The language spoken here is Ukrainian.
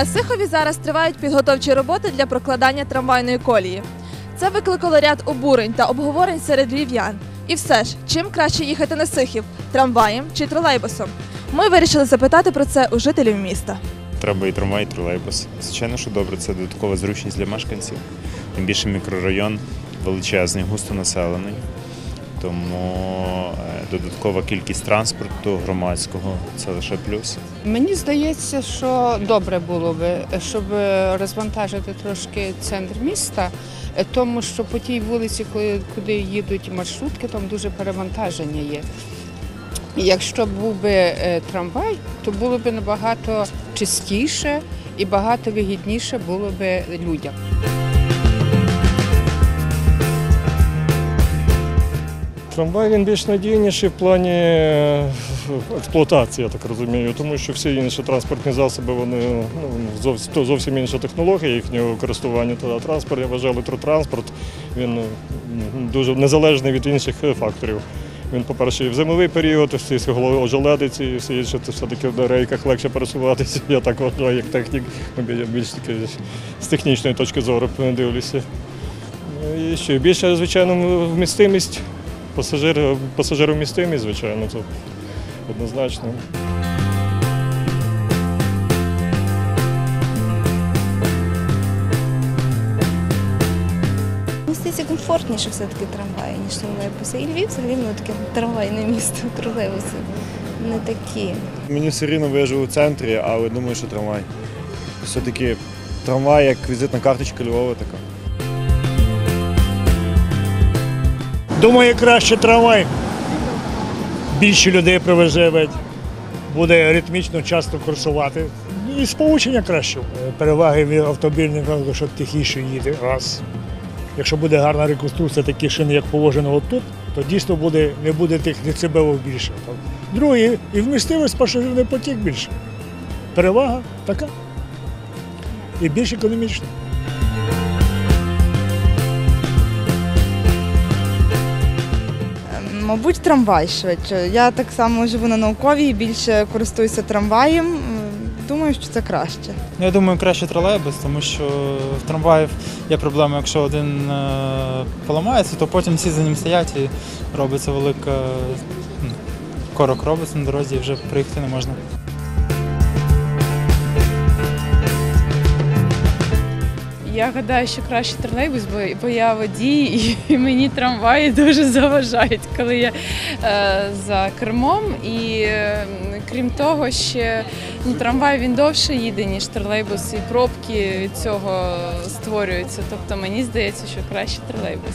На Сихові зараз тривають підготовчі роботи для прокладання трамвайної колії. Це викликало ряд обурень та обговорень серед львів'ян. І все ж, чим краще їхати на Сихів трамваєм чи тролейбусом? Ми вирішили запитати про це у жителів міста. Треба і трамвай, і тролейбус. Звичайно, що добре, це додаткова зручність для мешканців. Тим більше мікрорайон величезний, густонаселений. Тому е, додаткова кількість транспорту громадського це лише плюс. Мені здається, що добре було би, щоб розвантажити трошки центр міста, тому що по тій вулиці, куди їдуть маршрутки, там дуже перевантаження є. Якщо був би е, трамвай, то було б набагато чистіше і багато вигідніше було б людям. Трамвай він більш надійніший в плані е, експлуатації, я так розумію, тому що всі інші транспортні засоби вони ну, зовсім, інша технологія їхнього користування. Та транспорт, я вважаю, електротранспорт, він дуже незалежний від інших е, факторів. Він, по-перше, і в зимовий період, всі ці ожеледиці і все інше, це все-таки в рейках легше пересуватися. Я так вважаю, як технік, я більш таки з технічної точки зору дивлюся. Ну, І що, більше, звичайно, вмістимість. Пасажир, пасажиромістимість, звичайно, це однозначно. Здається, комфортніше все-таки трамваї, ніж тролейбуси. І Львів взагалі воно таке трамвайне місто, тролейбуси не такі. Мені все рівно я живу в центрі, але думаю, що трамвай. Все-таки трамвай як візитна карточка Львова така. Думаю, краще трамвай. Більше людей привезе, буде ритмічно часто курсувати. І сполучення краще. Е, Переваги від автомобільника, що тихіше їде. Раз. Якщо буде гарна реконструкція, такі шини, як положено отут, то дійсно буде, не буде тих децибелів більше. Друге, і вмістимість пасажирний потік більше. Перевага така. І більш економічна. Мабуть, трамвай швидше. Я так само живу на науковій, більше користуюся трамваєм. Думаю, що це краще. Ну, Я думаю, краще тролейбус, тому що в трамваїв є проблема, якщо один е, поламається, то потім всі за ним стоять і робиться велика корок робиться на дорозі і вже приїхати не можна. Я гадаю, що краще тролейбус, бо, я водій, і, і мені трамваї дуже заважають, коли я е, за кермом. І е, крім того, ще ну, трамвай він довше їде, ніж тролейбус, і пробки від цього створюються. Тобто мені здається, що краще тролейбус.